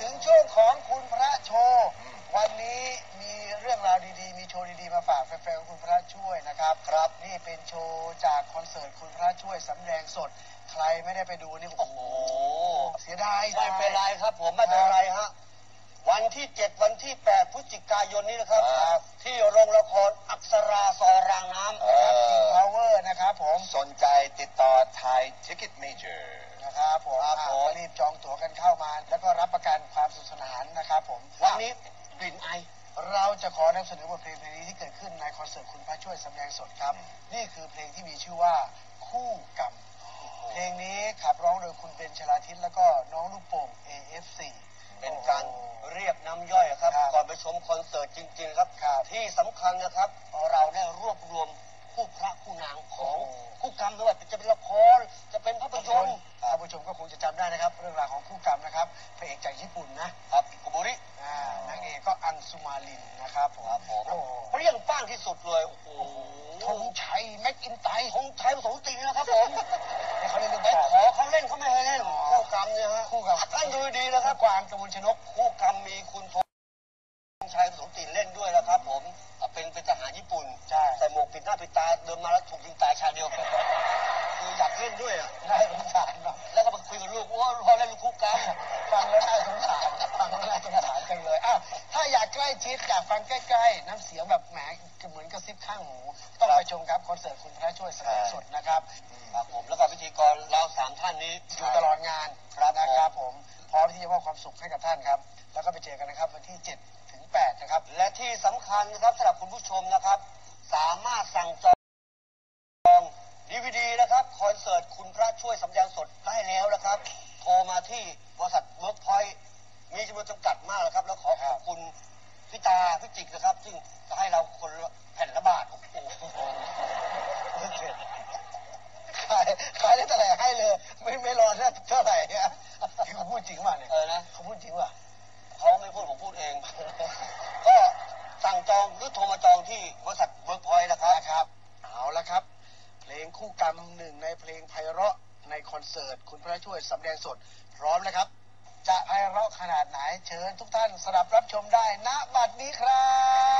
ถึงช่วงของคุณพระโชว์ วันนี้มีเรื่องราวดีๆ มีโชว์ดีๆ มาฝากแฟนๆของคุณพระช่วยนะครับ ครับนี่เป็นโชว์จากคอนเสิร์ตคุณพระช่วยสำแดงสด ใครไม่ได้ไปดูนี่โอ้โห เสียดายไม่เป็นไรครับ ผมไม่เป็นไรฮะ วันที่เจ็ดวันที่แปดพฤศจิกายนนี้นะครับ ที่โรงละครอักษราซอยรางน้ำครับ King Power นะครับผม สนใจติดต่อไทย Ticket Major นะครับผมครับผมอะรีบจองตั๋วกันเข้ามาแล้วก็ นนี้กลิ่นไอเราจะขอนำเสนอบทเพลงเพลงนี้ที่เกิดขึ้นในคอนเสิร์ตคุณพระช่วยสำแดงสดครับ นี่คือเพลงที่มีชื่อว่าคู่กรรม เพลงนี้ขับร้องโดยคุณเบนชลาทิศแล้วก็น้องลูกโป่ง AF4 เป็นการเรียกน้ำย่อยครับครับ ก่อนไปชมคอนเสิร์ตจริงๆครับครับ ที่สำคัญนะครับ เราได้รวบรวมคู่พระคู่นางของโอ้คู่กรรมไม่ว่าจะเป็นละครจะเป็นภาพยนตร์ท่านผู้ชมก็คงจะจำได้นะครับ เรื่องราวของคู่กรรมนะครับพระเอกจากญี่ปุ่นนะ สุมาลินนะครับผมครับผมโอ้เปรี้ยงป้างที่สุดเลยโอ้โหธงชัยแม็กอินไตร์ธงชัยผสมตีนะครับผมให้เขาเล่นเรื่องไปก่อนขอเขาเล่นเขาไม่ให้เล่นอ๋อคู่กรรมเนี่ยฮะคู่กรรมท่านดูดีๆนะครับกวางกระมวลชนกคู่กรรมมีคุณธงชัยผสมตีเล่นด้วยนะครับ ผมเป็นเป็นทหารญี่ปุ่นใช่ใส่หมวกปิดหน้าปิดตาเดินมาแล้วถูกยิงตายชายเดียวคืออยากเล่นด้วยอะน่าสงสารเนาะแล้วก็ไปคุยกับลูกว่าพอเล่นคู่กรรมฟังแล้วน่าสงสาร จังเลยอ้าวถ้าอยากใกล้ชิดอยากฟังใกล้ๆ น้ำเสียงแบบแหมเหมือนกระซิบข้างหู ต้องไปชมครับคอนเสิร์ตคุณพระช่วยแสดงสดนะครับครับผมแล้วก็พิธีกรเราสามท่านนี้อยู่ตลอดงานครับนะครับผมพร้อมที่จะมอบความสุขให้กับท่านครับ แล้วก็ไปเจอกันนะครับวันที่ 7 ถึง 8 นะครับ และที่สำคัญนะครับสำหรับคุณผู้ชมนะครับ สามารถสั่งจองดีวดีนะครับคอนเสิร์ตคุณพระช่วยสำแดงสดได้แล้วนะครับ โทรมาที่บริษัทเวิร์กพอยต์ มีจำนวนจำกัดมากนะครับ แล้วขอขอบคุณพี่ตาพี่จิกนะครับ ซึ่งจะให้เราคนละแผ่นละบาทโอ้โหขายขายได้เท่าไหร่ให้เลย ไม่ไม่รอเท่าไหร่เนี่ยเขาพูดจริงป่ะเนี่ยเออนะเขาพูดจริงป่ะเขาไม่พูดผมพูดเอง ก็สั่งจองหรือโทรมาจองที่บริษัทเวิร์กพอยต์นะครับนะครับ เอาละครับ เพลงคู่กรรมหนึ่งในเพลงไพเราะในคอนเสิร์ต คุณพระช่วยสำแดงสด พร้อมแล้วครับ จะไพเราะขนาดไหนเชิญทุกท่านสดับรับชมได้ณบัดนี้ครับ